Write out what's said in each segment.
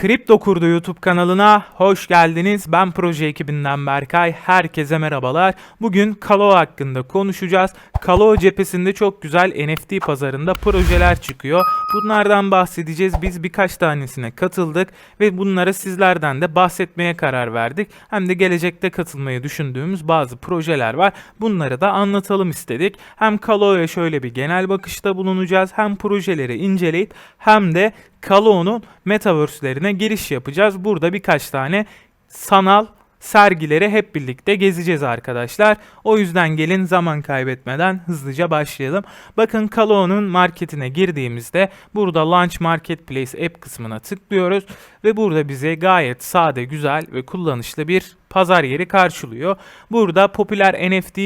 Kripto Kurdu YouTube kanalına hoş geldiniz. Ben proje ekibinden Berkay. Herkese merhabalar. Bugün Kalo hakkında konuşacağız. Kalo cephesinde çok güzel NFT pazarında projeler çıkıyor. Bunlardan bahsedeceğiz. Biz birkaç tanesine katıldık ve bunlara sizlerden de bahsetmeye karar verdik. Hem de gelecekte katılmayı düşündüğümüz bazı projeler var. Bunları da anlatalım istedik. Hem Kalo'ya şöyle bir genel bakışta bulunacağız. Hem projeleri inceleyip hem de Kalo'nun metaverse'lerine giriş yapacağız. Burada birkaç tane sanal sergileri hep birlikte gezeceğiz arkadaşlar. O yüzden gelin zaman kaybetmeden hızlıca başlayalım. Bakın Kalo'nun marketine girdiğimizde burada Launch Marketplace app kısmına tıklıyoruz ve burada bize gayet sade, güzel ve kullanışlı bir pazar yeri karşılıyor. Burada popüler NFT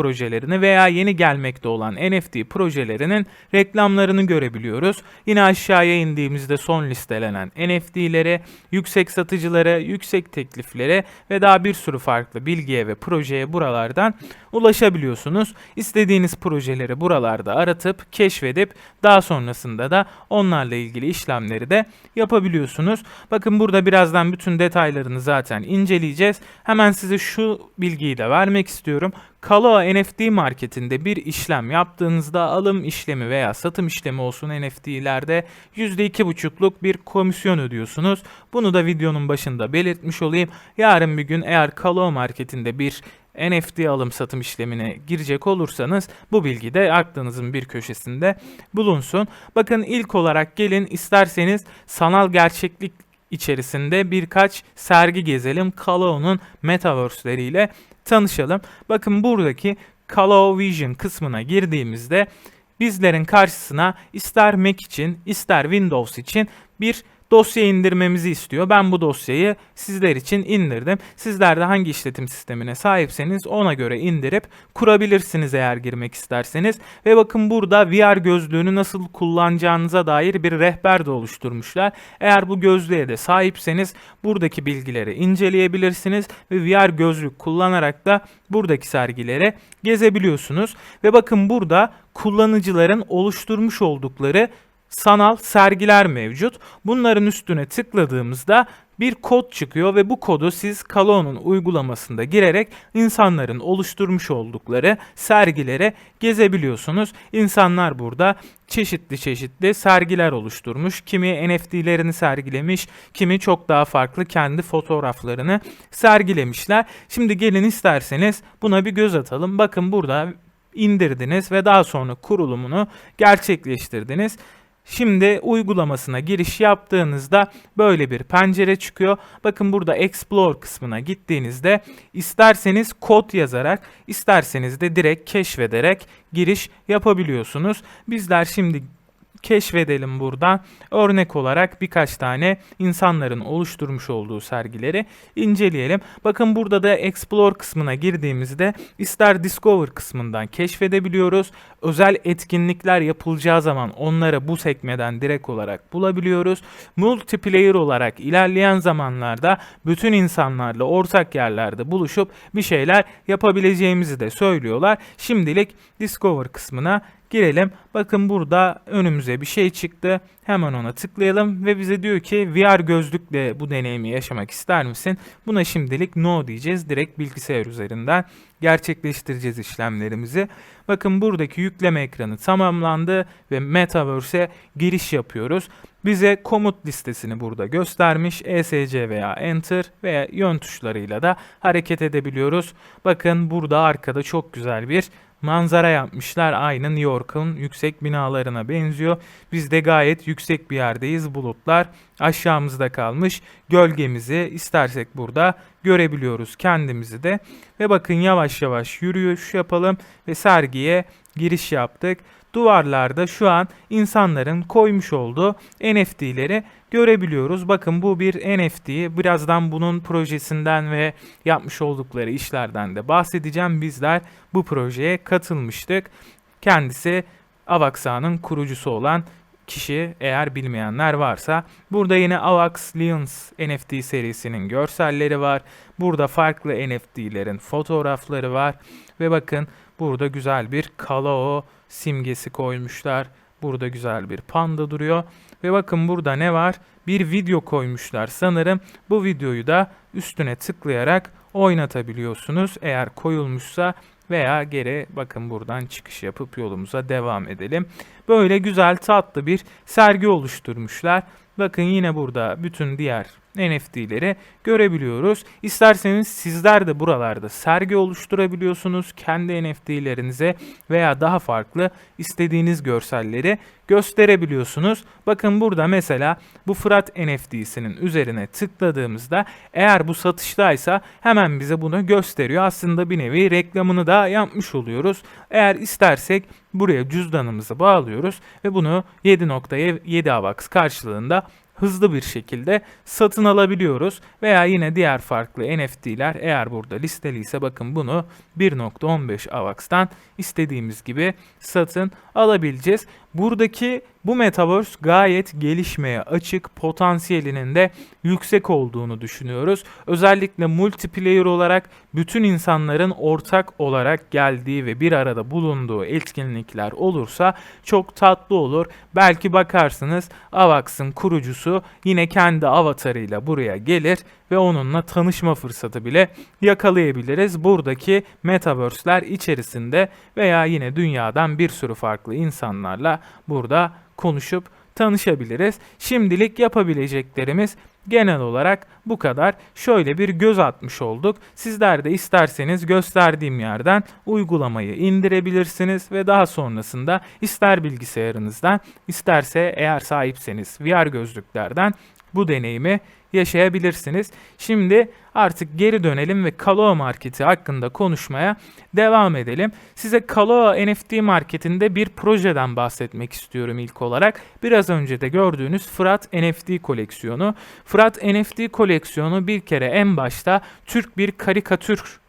projelerini veya yeni gelmekte olan NFT projelerinin reklamlarını görebiliyoruz. Yine aşağıya indiğimizde son listelenen NFT'lere, yüksek satıcılara, yüksek tekliflere ve daha bir sürü farklı bilgiye ve projeye buralardan ulaşabiliyorsunuz. İstediğiniz projeleri buralarda aratıp keşfedip daha sonrasında da onlarla ilgili işlemleri de yapabiliyorsunuz. Bakın burada birazdan bütün detaylarını zaten inceleyeceğiz. Hemen size şu bilgiyi de vermek istiyorum. Kaloa NFT marketinde bir işlem yaptığınızda alım işlemi veya satım işlemi olsun NFT'lerde %2,5'luk bir komisyon ödüyorsunuz. Bunu da videonun başında belirtmiş olayım. Yarın bir gün eğer Kaloa marketinde bir NFT alım satım işlemine girecek olursanız bu bilgi de aklınızın bir köşesinde bulunsun. Bakın ilk olarak gelin isterseniz sanal gerçeklik içerisinde birkaç sergi gezelim. Kalo'nun metaverse'leriyle tanışalım. Bakın buradaki Kalo Vision kısmına girdiğimizde bizlerin karşısına ister Mac için ister Windows için bir dosya indirmemizi istiyor. Ben bu dosyayı sizler için indirdim. Sizler de hangi işletim sistemine sahipseniz ona göre indirip kurabilirsiniz eğer girmek isterseniz. Ve bakın burada VR gözlüğünü nasıl kullanacağınıza dair bir rehber de oluşturmuşlar. Eğer bu gözlüğe de sahipseniz buradaki bilgileri inceleyebilirsiniz ve VR gözlük kullanarak da buradaki sergilere gezebiliyorsunuz. Ve bakın burada kullanıcıların oluşturmuş oldukları sanal sergiler mevcut. Bunların üstüne tıkladığımızda bir kod çıkıyor ve bu kodu siz Kalo'nun uygulamasında girerek insanların oluşturmuş oldukları sergilere gezebiliyorsunuz. İnsanlar burada çeşitli çeşitli sergiler oluşturmuş. Kimi NFT'lerini sergilemiş, kimi çok daha farklı kendi fotoğraflarını sergilemişler. Şimdi gelin isterseniz buna bir göz atalım. Bakın burada indirdiniz ve daha sonra kurulumunu gerçekleştirdiniz. Şimdi uygulamasına giriş yaptığınızda böyle bir pencere çıkıyor. Bakın burada Explore kısmına gittiğinizde isterseniz kod yazarak isterseniz de direkt keşfederek giriş yapabiliyorsunuz. Bizler şimdi keşfedelim buradan. Örnek olarak birkaç tane insanların oluşturmuş olduğu sergileri inceleyelim. Bakın burada da Explore kısmına girdiğimizde ister Discover kısmından keşfedebiliyoruz. Özel etkinlikler yapılacağı zaman onları bu sekmeden direkt olarak bulabiliyoruz. Multiplayer olarak ilerleyen zamanlarda bütün insanlarla ortak yerlerde buluşup bir şeyler yapabileceğimizi de söylüyorlar. Şimdilik Discover kısmına girelim. Bakın burada önümüze bir şey çıktı. Hemen ona tıklayalım ve bize diyor ki VR gözlükle bu deneyimi yaşamak ister misin? Buna şimdilik no diyeceğiz. Direkt bilgisayar üzerinden gerçekleştireceğiz işlemlerimizi. Bakın buradaki yükleme ekranı tamamlandı ve Metaverse'e giriş yapıyoruz. Bize komut listesini burada göstermiş. ESC veya Enter veya yön tuşlarıyla da hareket edebiliyoruz. Bakın burada arkada çok güzel bir manzara yapmışlar. Aynı New York'un yüksek binalarına benziyor. Biz de gayet yüksek bir yerdeyiz. Bulutlar aşağımızda kalmış. Gölgemizi istersek burada görebiliyoruz kendimizi de. Ve bakın yavaş yavaş yürüyüş yapalım ve sergiye giriş yaptık. Duvarlarda şu an insanların koymuş olduğu NFT'leri görebiliyoruz. Bakın bu bir NFT. Birazdan bunun projesinden ve yapmış oldukları işlerden de bahsedeceğim. Bizler bu projeye katılmıştık. Kendisi Avaxa'nın kurucusu olan kişi eğer bilmeyenler varsa. Burada yine Avax Lions NFT serisinin görselleri var. Burada farklı NFT'lerin fotoğrafları var. Ve bakın burada güzel bir Kalao simgesi koymuşlar. Burada güzel bir panda duruyor. Ve bakın burada ne var? Bir video koymuşlar sanırım. Bu videoyu da üstüne tıklayarak oynatabiliyorsunuz. Eğer koyulmuşsa veya geri bakın buradan çıkış yapıp yolumuza devam edelim. Böyle güzel tatlı bir sergi oluşturmuşlar. Bakın yine burada bütün diğer NFT'leri görebiliyoruz. İsterseniz sizler de buralarda sergi oluşturabiliyorsunuz. Kendi NFT'lerinize veya daha farklı istediğiniz görselleri gösterebiliyorsunuz. Bakın burada mesela bu Fırat NFT'sinin üzerine tıkladığımızda eğer bu satıştaysa hemen bize bunu gösteriyor. Aslında bir nevi reklamını da yapmış oluyoruz. Eğer istersek buraya cüzdanımızı bağlıyoruz ve bunu 7.7 AVAX karşılığında hızlı bir şekilde satın alabiliyoruz. Veya yine diğer farklı NFT'ler eğer burada listeliyse bakın bunu 1.15 AVAX'tan istediğimiz gibi satın alabileceğiz. Buradaki bu metaverse gayet gelişmeye açık, potansiyelinin de yüksek olduğunu düşünüyoruz. Özellikle multiplayer olarak bütün insanların ortak olarak geldiği ve bir arada bulunduğu etkinlikler olursa çok tatlı olur. Belki bakarsınız Avax'ın kurucusu yine kendi avatarıyla buraya gelir ve onunla tanışma fırsatı bile yakalayabiliriz. Buradaki metaverse'ler içerisinde veya yine dünyadan bir sürü farklı insanlarla burada konuşup tanışabiliriz. Şimdilik yapabileceklerimiz genel olarak bu kadar. Şöyle bir göz atmış olduk. Sizler de isterseniz gösterdiğim yerden uygulamayı indirebilirsiniz ve daha sonrasında ister bilgisayarınızdan isterse eğer sahipseniz VR gözlüklerden bu deneyimi yaşayabilirsiniz. Şimdi artık geri dönelim ve Kaloa marketi hakkında konuşmaya devam edelim. Size Kaloa NFT marketinde bir projeden bahsetmek istiyorum ilk olarak. Biraz önce de gördüğünüz Fırat NFT koleksiyonu. Fırat NFT koleksiyonu bir kere en başta Türk bir karikatür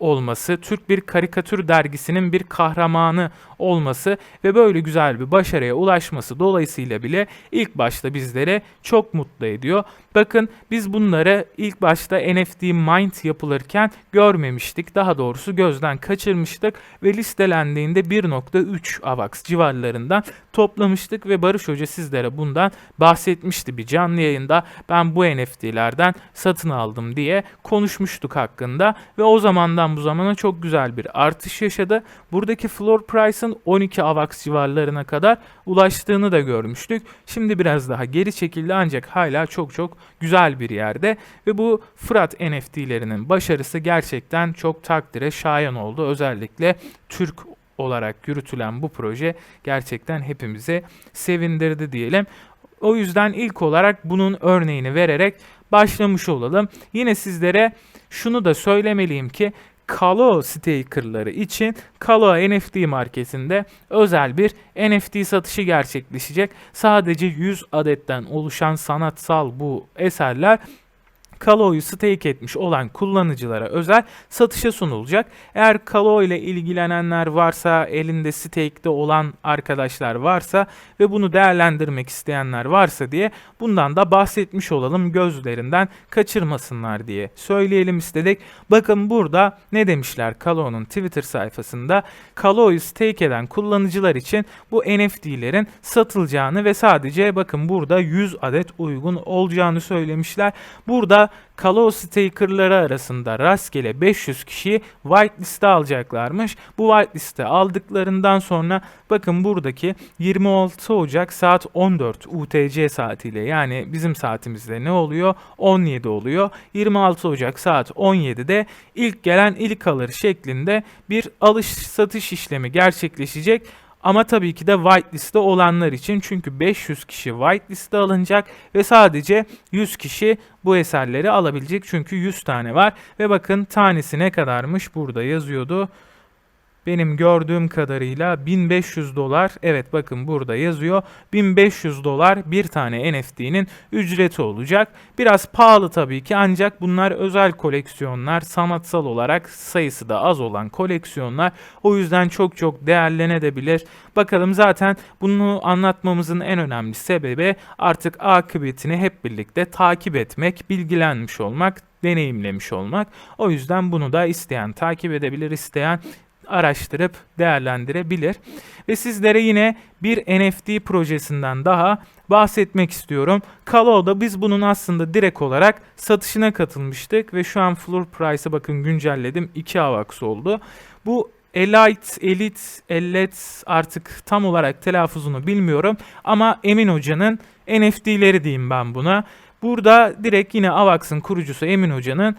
olması, Türk bir karikatür dergisinin bir kahramanı olması ve böyle güzel bir başarıya ulaşması dolayısıyla bile ilk başta bizlere çok mutlu ediyor. Bakın biz bunları ilk başta NFT Mind yapılırken görmemiştik. Daha doğrusu gözden kaçırmıştık ve listelendiğinde 1.3 AVAX civarlarından toplamıştık ve Barış Hoca sizlere bundan bahsetmişti bir canlı yayında. Ben bu NFT'lerden satın aldım diye konuşmuştuk hakkında ve o zamandan bu zamana çok güzel bir artış yaşadı. Buradaki floor price'ın 12 AVAX civarlarına kadar ulaştığını da görmüştük. Şimdi biraz daha geri çekildi ancak hala çok çok güzel bir yerde ve bu Fırat NFT'lerinin başarısı gerçekten çok takdire şayan oldu. Özellikle Türk olarak yürütülen bu proje gerçekten hepimizi sevindirdi diyelim. O yüzden ilk olarak bunun örneğini vererek başlamış olalım. Yine sizlere şunu da söylemeliyim ki Kalo stakerları için Kalo NFT marketinde özel bir NFT satışı gerçekleşecek. Sadece 100 adetten oluşan sanatsal bu eserler Kalo stake etmiş olan kullanıcılara özel satışa sunulacak. Eğer Kalo ile ilgilenenler varsa, elinde stake'de olan arkadaşlar varsa ve bunu değerlendirmek isteyenler varsa diye bundan da bahsetmiş olalım gözlerinden kaçırmasınlar diye söyleyelim istedik. Bakın burada ne demişler Kalo'nun Twitter sayfasında Kalo'yu stake eden kullanıcılar için bu NFT'lerin satılacağını ve sadece bakın burada 100 adet uygun olacağını söylemişler. Burada Kalo stakerları arasında rastgele 500 kişiyi whitelist'e alacaklarmış. Bu whitelist'e aldıklarından sonra bakın buradaki 26 Ocak saat 14 UTC saatiyle yani bizim saatimizde ne oluyor? 17 oluyor. 26 Ocak saat 17'de ilk gelen ilk alır şeklinde bir alış satış işlemi gerçekleşecek. Ama tabii ki de whitelist'te olanlar için. Çünkü 500 kişi whitelist'te alınacak ve sadece 100 kişi bu eserleri alabilecek. Çünkü 100 tane var. Ve bakın tanesi ne kadarmış? Burada yazıyordu. Benim gördüğüm kadarıyla 1500 dolar evet bakın burada yazıyor 1500 dolar bir tane NFT'nin ücreti olacak. Biraz pahalı tabii ki ancak bunlar özel koleksiyonlar sanatsal olarak sayısı da az olan koleksiyonlar o yüzden çok çok değerlenebilir. Bakalım zaten bunu anlatmamızın en önemli sebebi artık akıbetini hep birlikte takip etmek, bilgilenmiş olmak deneyimlemiş olmak. O yüzden bunu da isteyen takip edebilir, isteyen araştırıp değerlendirebilir. Ve sizlere yine bir NFT projesinden daha bahsetmek istiyorum. Kalo'da biz bunun aslında direkt olarak satışına katılmıştık ve şu an floor price'a bakın güncelledim 2 AVAX oldu. Bu Elite, Elite, Elite artık tam olarak telaffuzunu bilmiyorum ama Emin Hoca'nın NFT'leri diyeyim ben buna. Burada direkt yine Avax'ın kurucusu Emin Hoca'nın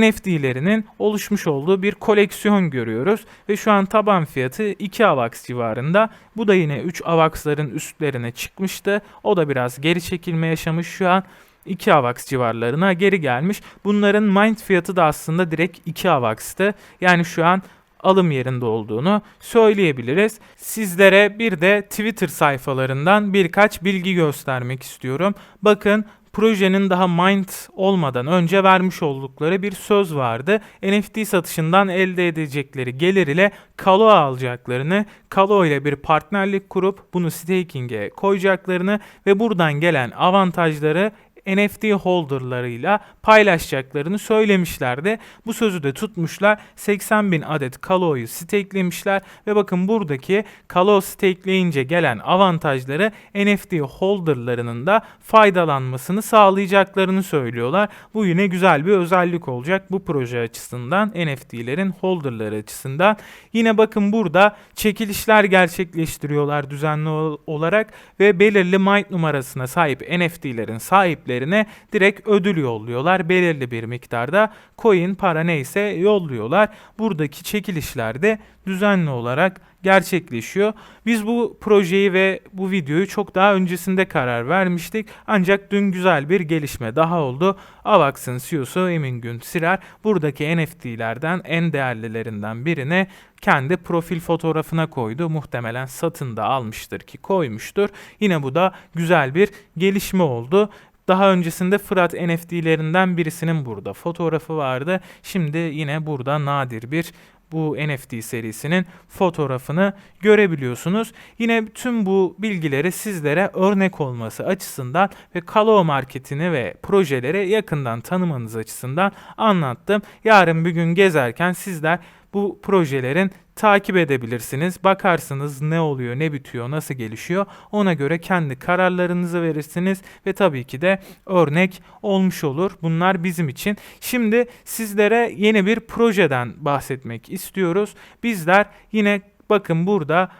NFT'lerinin oluşmuş olduğu bir koleksiyon görüyoruz ve şu an taban fiyatı 2 AVAX civarında. Bu da yine 3 AVAX'ların üstlerine çıkmıştı. O da biraz geri çekilme yaşamış şu an. 2 AVAX civarlarına geri gelmiş. Bunların mind fiyatı da aslında direkt 2 AVAX'tı. Yani şu an alım yerinde olduğunu söyleyebiliriz. Sizlere bir de Twitter sayfalarından birkaç bilgi göstermek istiyorum. Bakın projenin daha mind olmadan önce vermiş oldukları bir söz vardı. NFT satışından elde edecekleri gelir ile Kalo alacaklarını, Kalo ile bir partnerlik kurup bunu staking'e koyacaklarını ve buradan gelen avantajları NFT holderlarıyla paylaşacaklarını söylemişlerdi. Bu sözü de tutmuşlar. 80 bin adet Kalo'yu stakelemişler ve bakın buradaki Kalo stakeleyince gelen avantajları NFT holderlarının da faydalanmasını sağlayacaklarını söylüyorlar. Bu yine güzel bir özellik olacak bu proje açısından NFT'lerin holderları açısından. Yine bakın burada çekilişler gerçekleştiriyorlar düzenli olarak ve belirli mind numarasına sahip NFT'lerin sahipleri sahiplerine direkt ödül yolluyorlar. Belirli bir miktarda coin para neyse yolluyorlar. Buradaki çekilişlerde düzenli olarak gerçekleşiyor. Biz bu projeyi ve bu videoyu çok daha öncesinde karar vermiştik. Ancak dün güzel bir gelişme daha oldu. Avax'ın CEO'su Emin Gün Sirer buradaki NFT'lerden en değerlilerinden birine kendi profil fotoğrafına koydu. Muhtemelen satın da almıştır ki koymuştur. Yine bu da güzel bir gelişme oldu. Daha öncesinde Fırat NFT'lerinden birisinin burada fotoğrafı vardı. Şimdi yine burada nadir bir bu NFT serisinin fotoğrafını görebiliyorsunuz. Yine tüm bu bilgileri sizlere örnek olması açısından ve Kalo marketini ve projeleri yakından tanımanız açısından anlattım. Yarın bir gün gezerken sizler bu projelerin takip edebilirsiniz. Bakarsınız ne oluyor, ne bitiyor, nasıl gelişiyor. Ona göre kendi kararlarınızı verirsiniz ve tabii ki de örnek olmuş olur. Bunlar bizim için. Şimdi sizlere yeni bir projeden bahsetmek istiyoruz. Bizler yine bakın burada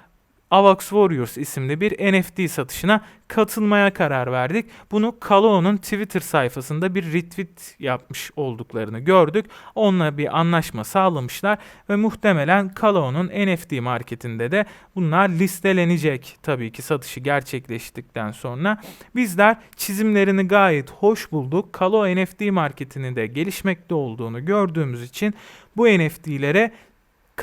Avax Warriors isimli bir NFT satışına katılmaya karar verdik. Bunu Kalo'nun Twitter sayfasında bir retweet yapmış olduklarını gördük. Onunla bir anlaşma sağlamışlar ve muhtemelen Kalo'nun NFT marketinde de bunlar listelenecek tabii ki satışı gerçekleştikten sonra. Bizler çizimlerini gayet hoş bulduk. Kalo NFT marketinin de gelişmekte olduğunu gördüğümüz için bu NFT'lere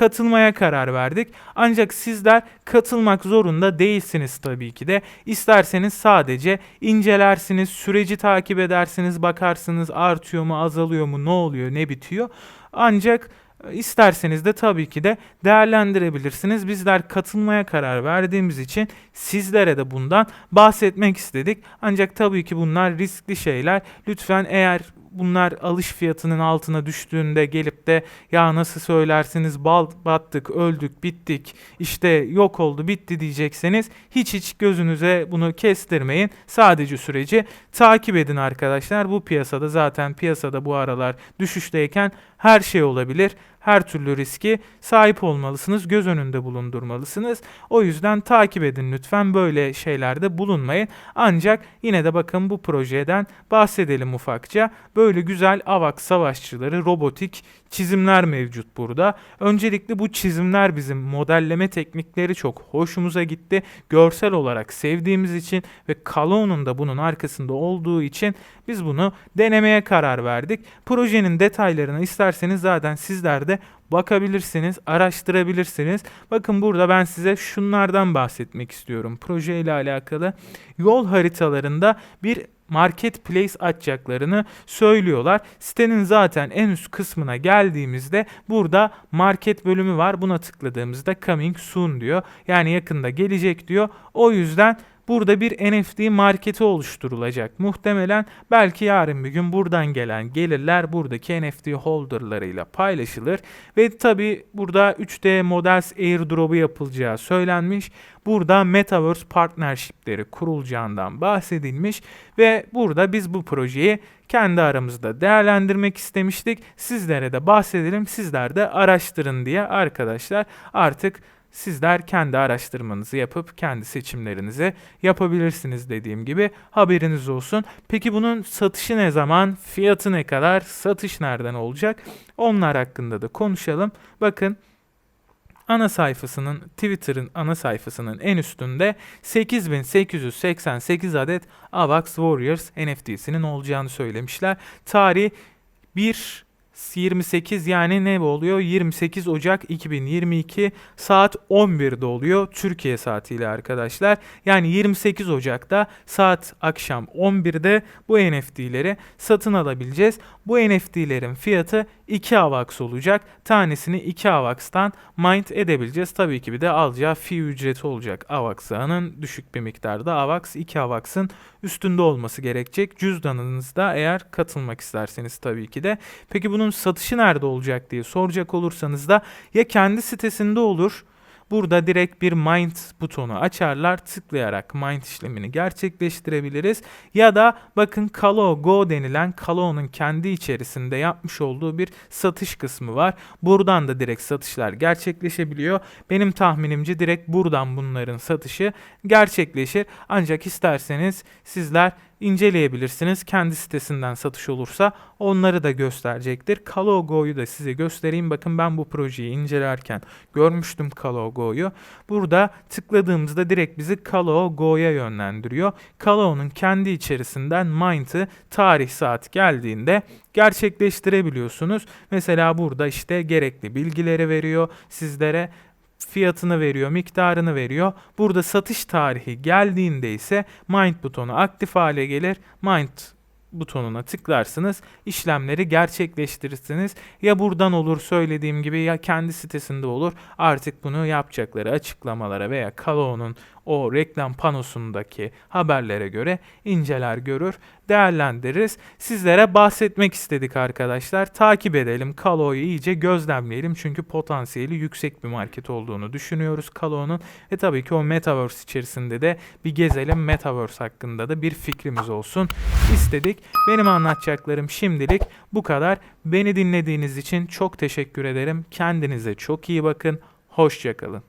katılmaya karar verdik. Ancak sizler katılmak zorunda değilsiniz tabii ki de. İsterseniz sadece incelersiniz, süreci takip edersiniz, bakarsınız artıyor mu, azalıyor mu, ne oluyor, ne bitiyor. Ancak e, İsterseniz de tabii ki de değerlendirebilirsiniz. Bizler katılmaya karar verdiğimiz için sizlere de bundan bahsetmek istedik. Ancak tabii ki bunlar riskli şeyler. Lütfen eğer bunlar alış fiyatının altına düştüğünde gelip de ya nasıl söylersiniz bal battık öldük bittik işte yok oldu bitti diyecekseniz hiç hiç gözünüze bunu kestirmeyin. Sadece süreci takip edin arkadaşlar. Bu piyasada zaten piyasada bu aralar düşüşteyken her şey olabilir her türlü riski sahip olmalısınız, göz önünde bulundurmalısınız. O yüzden takip edin lütfen böyle şeylerde bulunmayın. Ancak yine de bakın bu projeden bahsedelim ufakça. Böyle güzel AVAK savaşçıları, robotik çizimler mevcut burada. Öncelikle bu çizimler bizim modelleme teknikleri çok hoşumuza gitti. Görsel olarak sevdiğimiz için ve Kalon'un da bunun arkasında olduğu için biz bunu denemeye karar verdik. Projenin detaylarına isterseniz zaten sizler bakabilirsiniz, araştırabilirsiniz. Bakın burada ben size şunlardan bahsetmek istiyorum. Proje ile alakalı yol haritalarında bir marketplace açacaklarını söylüyorlar. Sitenin zaten en üst kısmına geldiğimizde burada market bölümü var. Buna tıkladığımızda coming soon diyor. Yani yakında gelecek diyor. O yüzden burada bir NFT marketi oluşturulacak. Muhtemelen belki yarın bir gün buradan gelen gelirler buradaki NFT holderlarıyla paylaşılır ve tabi burada 3D Models airdrop'u yapılacağı söylenmiş. Burada Metaverse partnershipleri kurulacağından bahsedilmiş ve burada biz bu projeyi kendi aramızda değerlendirmek istemiştik. Sizlere de bahsedelim, sizler de araştırın diye arkadaşlar. Artık sizler kendi araştırmanızı yapıp kendi seçimlerinizi yapabilirsiniz dediğim gibi haberiniz olsun. Peki bunun satışı ne zaman, fiyatı ne kadar, satış nereden olacak? Onlar hakkında da konuşalım. Bakın ana sayfasının Twitter'ın ana sayfasının en üstünde 8888 adet Avax Warriors NFT'sinin olacağını söylemişler. Tarih 1 28 yani ne oluyor? 28 Ocak 2022 saat 11'de oluyor Türkiye saatiyle arkadaşlar. Yani 28 Ocak'ta saat akşam 11'de bu NFT'leri satın alabileceğiz. Bu NFT'lerin fiyatı 2 AVAX olacak. Tanesini 2 AVAX'tan mint edebileceğiz. Tabii ki bir de alacağı fee ücreti olacak. AVAX ağının düşük bir miktarda AVAX 2 AVAX'ın üstünde olması gerekecek. Cüzdanınızda eğer katılmak isterseniz tabii ki de. Peki bunun satışı nerede olacak diye soracak olursanız da ya kendi sitesinde olur Burada direkt bir Mind butonu açarlar. Tıklayarak Mind işlemini gerçekleştirebiliriz. Ya da bakın Kalo Go denilen Kalo'nun kendi içerisinde yapmış olduğu bir satış kısmı var. Buradan da direkt satışlar gerçekleşebiliyor. Benim tahminimce direkt buradan bunların satışı gerçekleşir. Ancak isterseniz sizler inceleyebilirsiniz. Kendi sitesinden satış olursa onları da gösterecektir. Kalogo'yu da size göstereyim. Bakın ben bu projeyi incelerken görmüştüm Kalogo'yu. Burada tıkladığımızda direkt bizi Kalogo'ya yönlendiriyor. Kalo'nun kendi içerisinden Mind'ı tarih saat geldiğinde gerçekleştirebiliyorsunuz. Mesela burada işte gerekli bilgileri veriyor sizlere fiyatını veriyor, miktarını veriyor. Burada satış tarihi geldiğinde ise Mind butonu aktif hale gelir. Mind butonuna tıklarsınız, işlemleri gerçekleştirirsiniz. Ya buradan olur söylediğim gibi ya kendi sitesinde olur. Artık bunu yapacakları açıklamalara veya Kalo'nun o reklam panosundaki haberlere göre inceler görür, değerlendiririz. Sizlere bahsetmek istedik arkadaşlar. Takip edelim. Kalo'yu iyice gözlemleyelim. Çünkü potansiyeli yüksek bir market olduğunu düşünüyoruz Kalo'nun. Ve tabii ki o Metaverse içerisinde de bir gezelim. Metaverse hakkında da bir fikrimiz olsun istedik. Benim anlatacaklarım şimdilik bu kadar. Beni dinlediğiniz için çok teşekkür ederim. Kendinize çok iyi bakın. Hoşçakalın.